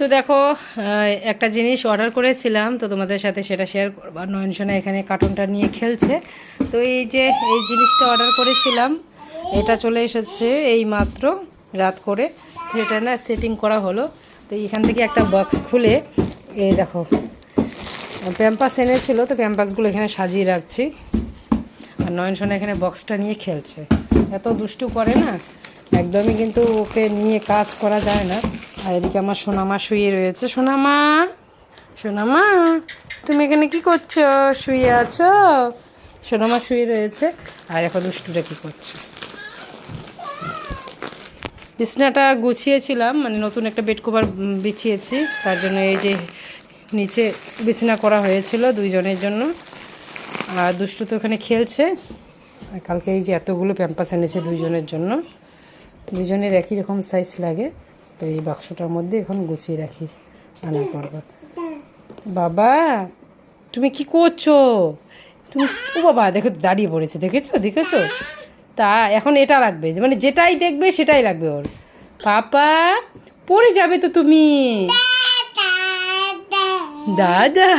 তো দেখো একটা জিনিস অর্ডার করেছিলাম, তো তোমাদের সাথে সেটা শেয়ার করবার নয়নসোনা এখানে কার্টুনটা নিয়ে খেলছে। তো এই যে, এই জিনিসটা অর্ডার করেছিলাম, এটা চলে এসেছে এই মাত্র রাত করে। তো এটা না সেটিং করা হলো। তো এখান থেকে একটা বক্স খুলে এই দেখো প্যাম্পাস এনেছিল, তো প্যাম্পাসগুলো এখানে সাজিয়ে রাখছি। আর নয়নসোনা এখানে বক্সটা নিয়ে খেলছে। এত দুষ্টু করে না, একদমই কিন্তু ওকে নিয়ে কাজ করা যায় না। আর এদিকে আমার সোনামা শুয়ে রয়েছে। সোনামা সোনামা, তুমি এখানে কি করছ? শুয়ে আছো? সোনামা শুয়ে রয়েছে। আর এখন দুষ্টুটা কি করছে? বিছনাটা গুছিয়েছিলাম মানে নতুন একটা বেড কভার বিছিয়েছি। তার জন্য এই যে নিচে বিছানা করা হয়েছিল দুইজনের জন্য। আর দুষ্টু তো ওখানে খেলছে। কালকে এই যে এতগুলো প্যাম্পাস এনেছে দুইজনের জন্য। দুজনের একই রকম সাইজ লাগে। তো এই বাক্সটার মধ্যে এখন গুছিয়ে রাখি আনার পর। বাবা তুমি কি করছ? তুমি ও বাবা দেখো দাঁড়িয়ে পড়েছে দেখেছ দেখেছ? তা এখন এটা লাগবে যে মানে যেটাই দেখবে সেটাই লাগবে ওর। পাপা পড়ে যাবে তো তুমি। দাদা।